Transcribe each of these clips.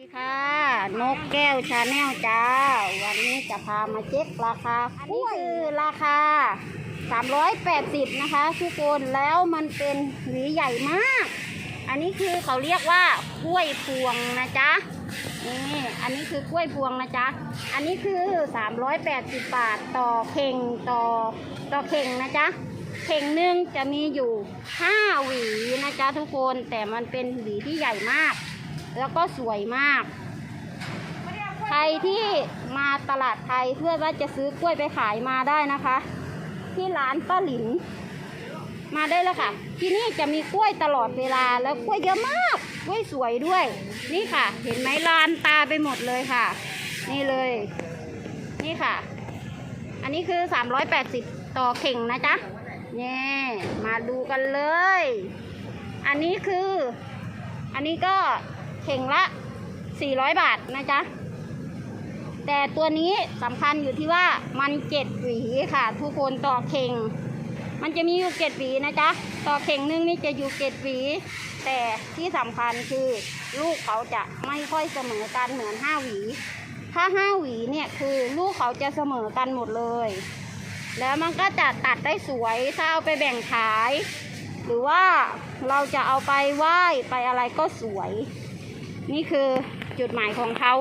สวัสดีค่ะนกแก้วชาแนลจ้า วันนี้จะพามาเช็คราคากล้วยคือราคา 380 นะคะทุกคนแล้วมันเป็นหวีใหญ่มาก อันนี้คือเขาเรียกว่ากล้วยพวงนะจ๊ะนี่อันนี้คือกล้วยพวงนะจ๊ะอันนี้คือ 380 บาทต่อเข่งต่อต่อเข่งนะจ๊ะเข่งหนึ่งจะมีอยู่ 5 หวีนะจ๊ะทุกคนแต่มันเป็นหวีที่ใหญ่มาก แล้วก็สวยมาก ใครที่มาตลาดไทยเพื่อว่าจะซื้อกล้วยไปขายมาได้นะคะ ที่ร้านป้าหลิน มาได้เลยค่ะ ที่นี่จะมีกล้วยตลอดเวลาแล้วกล้วยเยอะมากกล้วยสวยด้วย นี่ค่ะ เห็นไหมลานตาไปหมดเลยค่ะ นี่เลย นี่ค่ะ อันนี้คือ 380 ต่อเข่งนะจ๊ะเนี่ยมาดูกันเลย อันนี้คือ อันนี้ก็ เข่งละ 400 บาทนะจ๊ะ แต่ตัวนี้สำคัญอยู่ที่ว่ามันเจ็ดหวีค่ะ ทุกคนต่อเข่ง มันจะมีอยู่เจ็ดหวีนะจ๊ะ ต่อเข่งหนึงนี่จะอยู่เจ็ดหวี แต่ที่สำคัญคือลูกเขาจะไม่ค่อยเสมอกันเหมือนห้าหวี ถ้าห้าหวีเนี่ยคือลูกเขาจะเสมอกันหมดเลย แล้วมันก็จะตัดได้สวย ถ้าเอาไปแบ่งขาย หรือว่าเราจะเอาไปไหว้ไปอะไรก็สวย นี่คือจุดหมายของเขา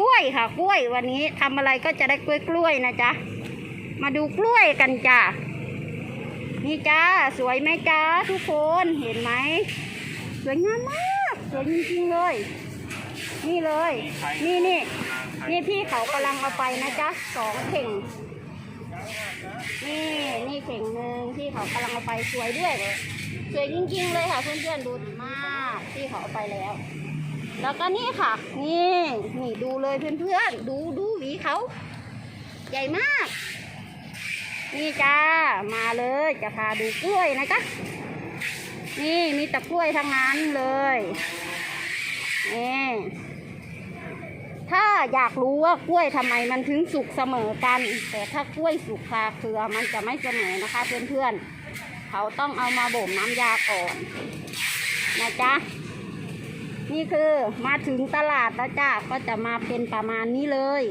กล้วยค่ะ กล้วยวันนี้ทำอะไรก็จะได้กล้วยกล้วยนะจ๊ะ มาดูกล้วยกันจ้ะนี่จ้าสวยไหมจ้าทุกคนเห็นไหมสวยงามมากสวยจริงๆเลย นี่เลย นี่นี่นี่พี่เขากำลังเอาไปนะจ๊ะสองเข่งนี่นี่เข่งหนึ่งที่เขากำลังเอาไปสวยด้วยสวยจริงๆเลยค่ะเพื่อนๆดูดีมากที่เขาเอาไปแล้ว แล้วก็นี่ค่ะ นี่นี่ดูเลยเพื่อนๆ ดูดูหวีเขา ใหญ่มาก นี่จ้า มาเลยจะพาดูกล้วยนะจ๊ะนี่มีแต่กล้วยทั้งนั้นเลยนี่ถ้าอยากรู้ว่ากล้วยทำไมมันถึงสุกเสมอกัน แต่ถ้ากล้วยสุกคาเครือมันจะไม่เสมอนะคะเพื่อนๆ เขาต้องเอามาบ่มน้ำยาก่อนนะจ๊ะ นี่คือมาถึงตลาดแล้วจ้าก็จะมาเป็นประมาณนี้เลย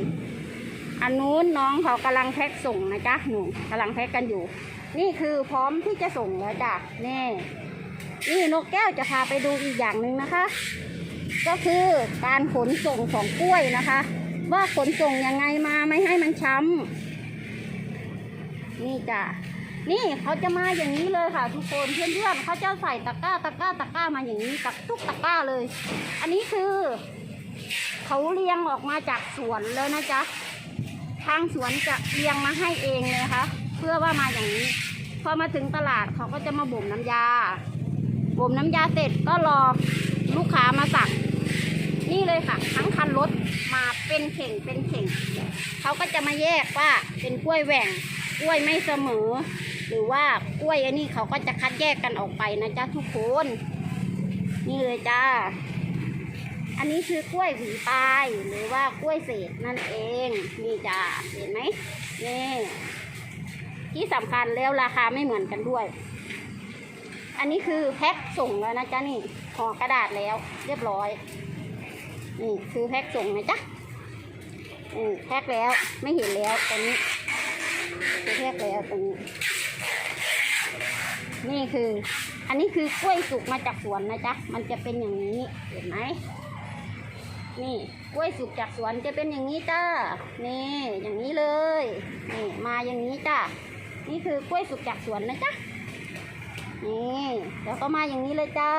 อันนู้นน้องเขากำลังแพ็คส่งนะจ๊ะหนูกำลังแพ็คกันอยู่ นี่คือพร้อมที่จะส่งแล้วจ้ะนี่นี่นกแก้วจะพาไปดูอีกอย่างหนึ่งนะคะ ก็คือการขนส่งของกล้วยนะคะ ว่าขนส่งยังไงมาไม่ให้มันช้ำนี่จ้ะ นี่เขาจะมาอย่างนี้เลยค่ะทุกคนเพื่อนๆเขาจะใส่ตะกร้าตะกร้าตะกร้ามาอย่างนี้ตักทุกตะกร้าเลย อันนี้คือ เขาเรียงออกมาจากสวนแล้วนะจ๊ะทางสวนจะเรียงมาให้เองเลยนะคะเพื่อว่ามาอย่างนี้ พอมาถึงตลาดเขาก็จะมาบ่มน้ำยาบ่มน้ำยาเสร็จก็รอลูกค้ามาสั่งนี่เลยค่ะ ทั้งคันรถมาเป็นเข่งเป็นเข่งเขาก็จะมาแยกว่าเป็นกล้วยแหว่งกล้วยไม่เสมอ หรือว่ากล้วยอันนี้เขาก็จะคัดแยกกันออกไปนะจ๊ะทุกคน นี่เลยจ้า อันนี้คือกล้วยหวีปลายหรือว่ากล้วยเศษนั่นเอง นี่จ้าเห็นไหมนี่ที่สำคัญแล้วราคาไม่เหมือนกันด้วย อันนี้คือแพ็คส่งแล้วนะจ๊ะนี่ห่อกระดาษแล้ว เรียบร้อย นี่คือแพ็คส่งนะจ๊ะนี่แพ็คแล้วไม่เห็นแล้วตรงนี้คือแพ็คแล้วตรงนี้ นี่คือ อันนี้คือกล้วยสุกมาจากสวนนะจ๊ะ มันจะเป็นอย่างนี้ เห็นไหม นี่กล้วยสุกจากสวนจะเป็นอย่างนี้จ้า นี่อย่างนี้เลย นี่มาอย่างนี้จ้า นี่คือกล้วยสุกจากสวนนะจ๊ะ นี่แล้วก็มาอย่างนี้เลยจ้า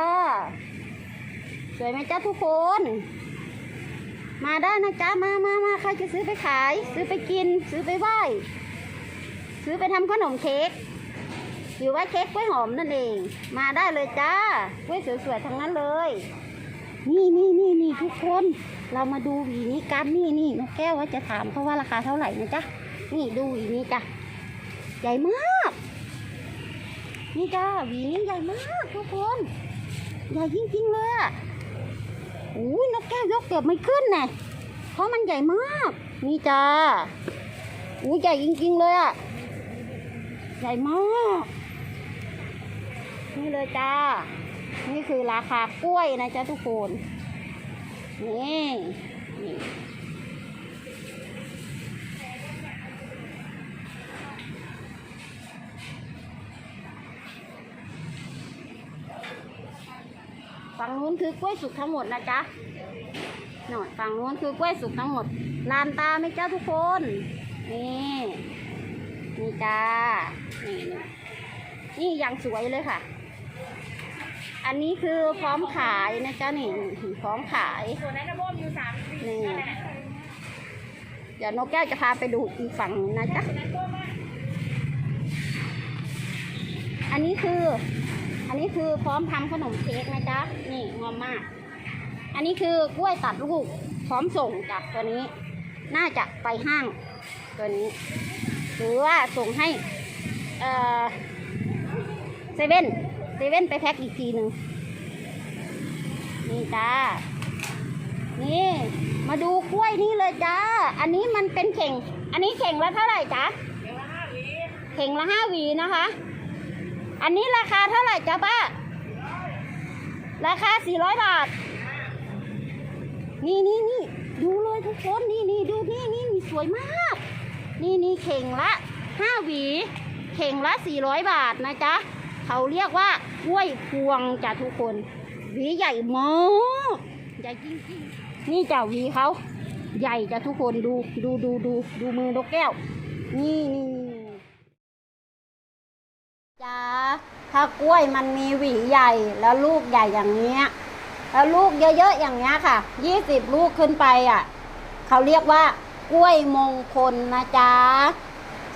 สวยไหมจ้าทุกคน มาได้นะจ๊ะ มามามาใครจะซื้อไปขาย ซื้อไปกิน ซื้อไปไหว้ ซื้อไปทำขนมเค้ก หรือว่าเค้กกล้วยหอมนั่นเอง มาได้เลยจ้ากล้วยสวยๆทั้งนั้นเลย นี่นี่นี่นี่ทุกคนเรามาดูหวีนี้กันนี่นี่นกแก้วว่าจะถามเขาว่าราคาเท่าไหร่นะจ๊ะนี่ดูหวีนี้จ้ะใหญ่มาก นี่จ้าหวีนี้ใหญ่มากทุกคนใหญ่จริงๆเลยอะโอ้ยนกแก้วยกเกือบไม่ขึ้นแน่เพราะมันใหญ่มาก นี่จ้าอู้ใหญ่จริงๆเลยอะ ใหญ่มาก นี่เลยจ้า นี่คือราคากล้วยนะจ๊ะทุกคน นี่นี่ฝั่งนู้นคือกล้วยสุกทั้งหมดนะจ๊ะหน่อยฝั่งนู้นคือกล้วยสุกทั้งหมด ลานตาไหมจ้าทุกคน นี่นี่จ้า นี่นี่นี่อย่างสวยเลยค่ะ อันนี้คือพร้อมขายนะจ๊ะนี่พร้อมขายส่วนนั้นนะโบมอยู่สามสี่นี่นั่นแหละเดี๋ยวนกแก้วจะพาไปดูอีกฝั่งนะจ๊ะอันนี้คือ อันนี้คือพร้อมทำขนมเค้กนะจ๊ะนี่งอมมาก อันนี้คือกล้วยตัดลูกพร้อมส่งจากตัวนี้ น่าจะไปห้างตัวนี้ หรือว่าส่งให้เซเว่น เซเว่นไปแพ็คอีกทีหนึ่งนี่จ้า นี่ มาดูกล้วยนี่เลยจ้า อันนี้มันเป็นเข่ง อันนี้เข่งละเท่าไหร่จ๊ะเดี๋ยวละห้าวิเข่งละห้าวีนะคะ อันนี้ราคาเท่าไหร่จ๊ะป้า ราคาสี่ร้อยบาท นี่นี่นี่ดูเลยทุกคน นี่นี่ดูนี่นี่นี่สวยมาก นี่นี่เข่งละห้าวี เข่งละสี่ร้อยบาทนะจ๊ะ เขาเรียกว่ากล้วยพวงจ้ะทุกคนหวีใหญ่มากใหญ่จริงๆนี่จ้ะหวีเขาใหญ่จ้ะทุกคนดูดูดูดูดูมือนกแก้ว นี่นี่จ้าถ้ากล้วยมันมีหวีใหญ่แล้วลูกใหญ่อย่างเนี้ยแล้วลูกเยอะๆอย่างเนี้ยค่ะยี่สิบลูกขึ้นไปอะเขาเรียกว่ากล้วยมงคลนะจ๊ะ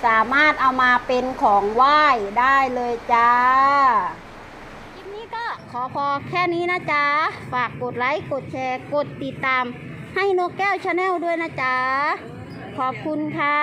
สามารถเอามาเป็นของไหว้ได้เลยจ้า คลิปนี้ก็ขอพอแค่นี้นะจ๊ะ ฝากกดไลค์ กดแชร์ กดติดตามให้นกแก้วชาแนลด้วยนะจ๊ะ ขอบคุณค่ะ